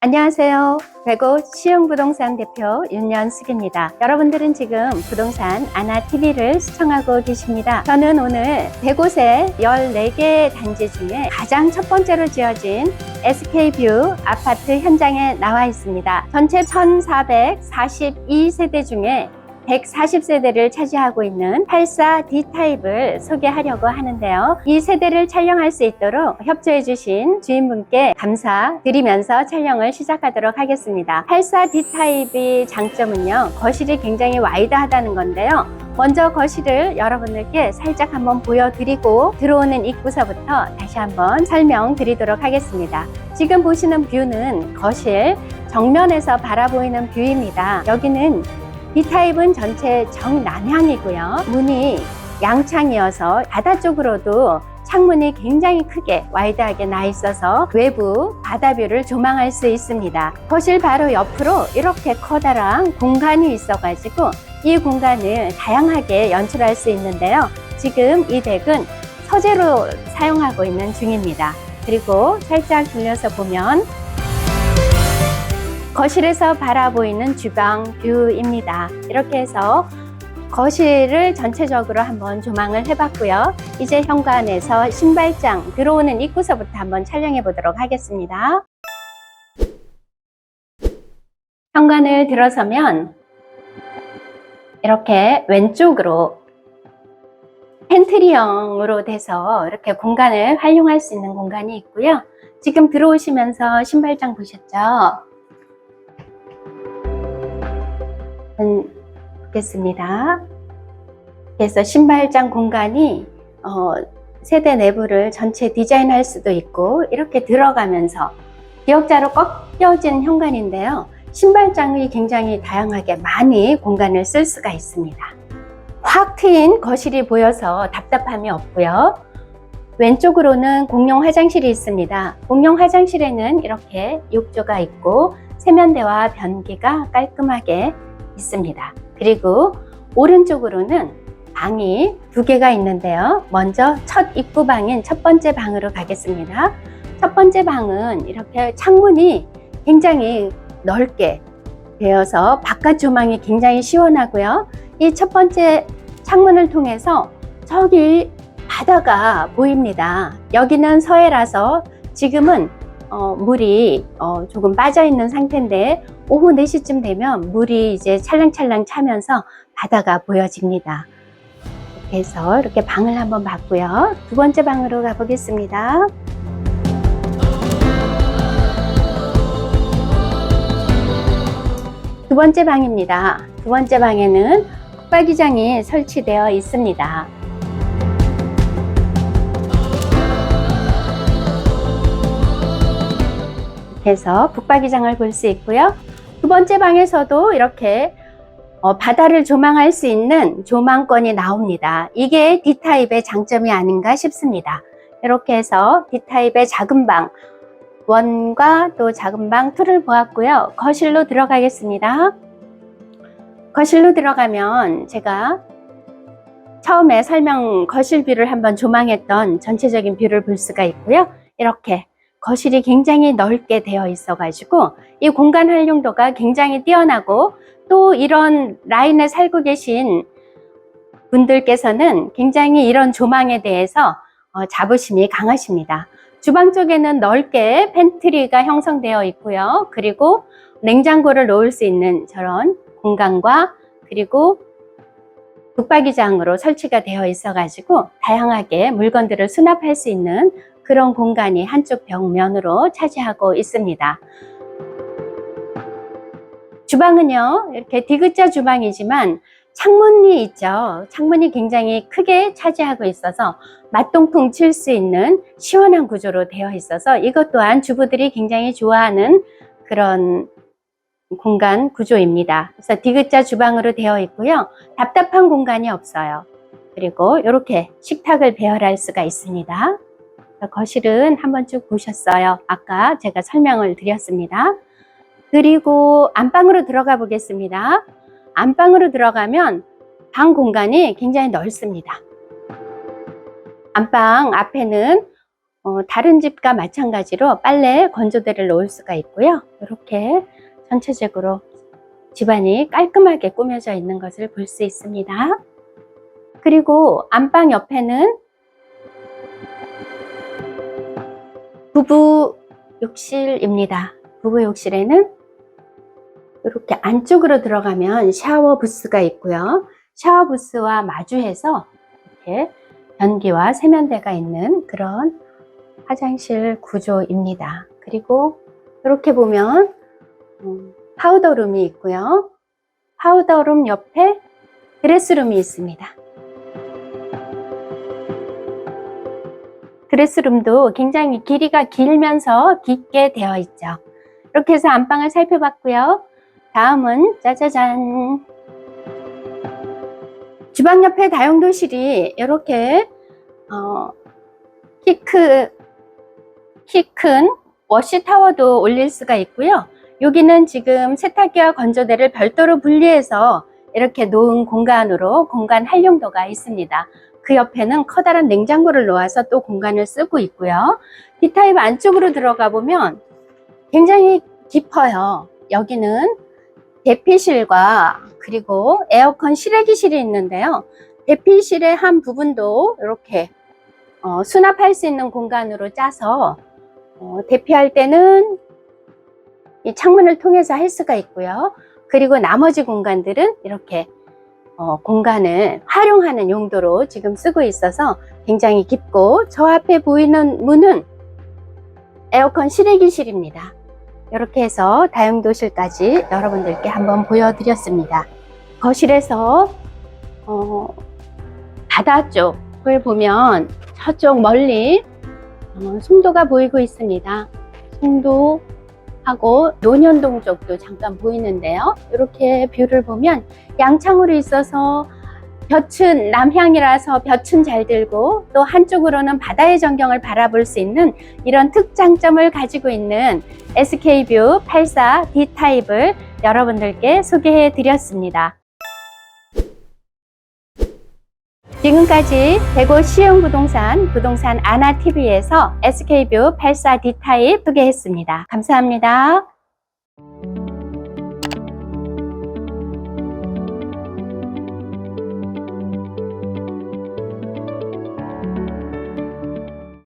안녕하세요. 배고 시흥부동산 대표 윤연숙입니다. 여러분들은 지금 부동산 아나TV를 시청하고 계십니다. 저는 오늘 배곳의 14개 단지 중에 가장 첫 번째로 지어진 SK뷰 아파트 현장에 나와 있습니다. 전체 1442세대 중에 140세대를 차지하고 있는 84D 타입을 소개하려고 하는데요. 이 세대를 촬영할 수 있도록 협조해 주신 주인분께 감사드리면서 촬영을 시작하도록 하겠습니다. 84D 타입의 장점은요. 거실이 굉장히 와이드하다는 건데요. 먼저 거실을 여러분들께 살짝 한번 보여드리고 들어오는 입구서부터 다시 한번 설명드리도록 하겠습니다. 지금 보시는 뷰는 거실 정면에서 바라보이는 뷰입니다. 여기는 B타입은 전체 정남향이고요. 문이 양창이어서 바다 쪽으로도 창문이 굉장히 크게 와이드하게 나 있어서 외부 바다뷰를 조망할 수 있습니다. 거실 바로 옆으로 이렇게 커다란 공간이 있어가지고 이 공간을 다양하게 연출할 수 있는데요. 지금 이 덱은 서재로 사용하고 있는 중입니다. 그리고 살짝 돌려서 보면 거실에서 바라보이는 주방 뷰입니다. 이렇게 해서 거실을 전체적으로 한번 조망을 해봤고요. 이제 현관에서 신발장 들어오는 입구서부터 한번 촬영해 보도록 하겠습니다. 현관을 들어서면 이렇게 왼쪽으로 팬트리형으로 돼서 이렇게 공간을 활용할 수 있는 공간이 있고요. 지금 들어오시면서 신발장 보셨죠? 보겠습니다. 그래서 신발장 공간이 어, 세대 내부를 전체 디자인할 수도 있고 이렇게 들어가면서 기역자로 꺾여진 현관인데요. 신발장이 굉장히 다양하게 많이 공간을 쓸 수가 있습니다. 확 트인 거실이 보여서 답답함이 없고요. 왼쪽으로는 공용 화장실이 있습니다. 공용 화장실에는 이렇게 욕조가 있고 세면대와 변기가 깔끔하게 있습니다. 그리고 오른쪽으로는 방이 두 개가 있는데요. 먼저 첫 입구 방인 첫 번째 방으로 가겠습니다. 첫 번째 방은 이렇게 창문이 굉장히 넓게 되어서 바깥 조망이 굉장히 시원하고요. 이 첫 번째 창문을 통해서 저기 바다가 보입니다. 여기는 서해라서 지금은 어, 물이 어, 조금 빠져 있는 상태인데 오후 4시쯤 되면 물이 이제 찰랑찰랑 차면서 바다가 보여집니다. 이렇게 해서 이렇게 방을 한번 봤고요. 두 번째 방으로 가보겠습니다. 두 번째 방입니다. 두 번째 방에는 붙박이장이 설치되어 있습니다. 해서 북박이장을 볼 수 있고요. 두 번째 방에서도 이렇게 어, 바다를 조망할 수 있는 조망권이 나옵니다. 이게 D타입의 장점이 아닌가 싶습니다. 이렇게 해서 D타입의 작은 방 1과 또 작은 방 2를 보았고요. 거실로 들어가겠습니다. 거실로 들어가면 제가 처음에 설명 거실 뷰를 한번 조망했던 전체적인 뷰를 볼 수가 있고요. 이렇게 거실이 굉장히 넓게 되어 있어 가지고 이 공간 활용도가 굉장히 뛰어나고 또 이런 라인에 살고 계신 분들께서는 굉장히 이런 조망에 대해서 어, 자부심이 강하십니다. 주방 쪽에는 넓게 팬트리가 형성되어 있고요. 그리고 냉장고를 놓을 수 있는 저런 공간과 그리고 북박이장으로 설치가 되어 있어 가지고 다양하게 물건들을 수납할 수 있는 그런 공간이 한쪽 벽면으로 차지하고 있습니다. 주방은요, 이렇게 디귿자 주방이지만 창문이 있죠. 창문이 굉장히 크게 차지하고 있어서 맞동풍 칠 수 있는 시원한 구조로 되어 있어서 이것 또한 주부들이 굉장히 좋아하는 그런 공간 구조입니다. 그래서 디귿자 주방으로 되어 있고요. 답답한 공간이 없어요. 그리고 이렇게 식탁을 배열할 수가 있습니다. 거실은 한번 쭉 보셨어요. 아까 제가 설명을 드렸습니다. 그리고 안방으로 들어가 보겠습니다. 안방으로 들어가면 방 공간이 굉장히 넓습니다. 안방 앞에는 어, 다른 집과 마찬가지로 빨래 건조대를 놓을 수가 있고요. 이렇게 전체적으로 집안이 깔끔하게 꾸며져 있는 것을 볼 수 있습니다. 그리고 안방 옆에는 부부 욕실입니다. 부부 욕실에는 이렇게 안쪽으로 들어가면 샤워 부스가 있고요. 샤워 부스와 마주해서 이렇게 변기와 세면대가 있는 그런 화장실 구조입니다. 그리고 이렇게 보면 음, 파우더룸이 있고요. 파우더룸 옆에 드레스룸이 있습니다. 드레스룸도 굉장히 길이가 길면서 깊게 되어 있죠. 이렇게 해서 안방을 살펴봤고요. 다음은 짜자잔. 주방 옆에 다용도실이 이렇게 어, 키크 키큰 워시 타워도 올릴 수가 있고요. 여기는 지금 세탁기와 건조대를 별도로 분리해서 이렇게 놓은 공간으로 공간 활용도가 있습니다. 그 옆에는 커다란 냉장고를 놓아서 또 공간을 쓰고 있고요. D타입 안쪽으로 들어가 보면 굉장히 깊어요. 여기는 대피실과 그리고 에어컨 실외기실이 있는데요. 대피실의 한 부분도 이렇게 어, 수납할 수 있는 공간으로 짜서 어, 대피할 때는 이 창문을 통해서 할 수가 있고요. 그리고 나머지 공간들은 이렇게 어, 공간을 활용하는 용도로 지금 쓰고 있어서 굉장히 깊고 저 앞에 보이는 문은 에어컨 실외기실입니다. 이렇게 해서 다용도실까지 여러분들께 한번 보여드렸습니다. 거실에서 어, 바다 쪽을 보면 저쪽 멀리 어, 송도가 보이고 있습니다. 송도 하고 논현동 쪽도 잠깐 보이는데요. 이렇게 뷰를 보면 양창으로 있어서 볕은 남향이라서 볕은 잘 들고 또 한쪽으로는 바다의 전경을 바라볼 수 있는 이런 특장점을 가지고 있는 SK뷰 84 D타입을 여러분들께 소개해 드렸습니다. 지금까지 대구 시흥부동산 부동산 아나TV에서 SK뷰 84 D타입 소개했습니다. 감사합니다.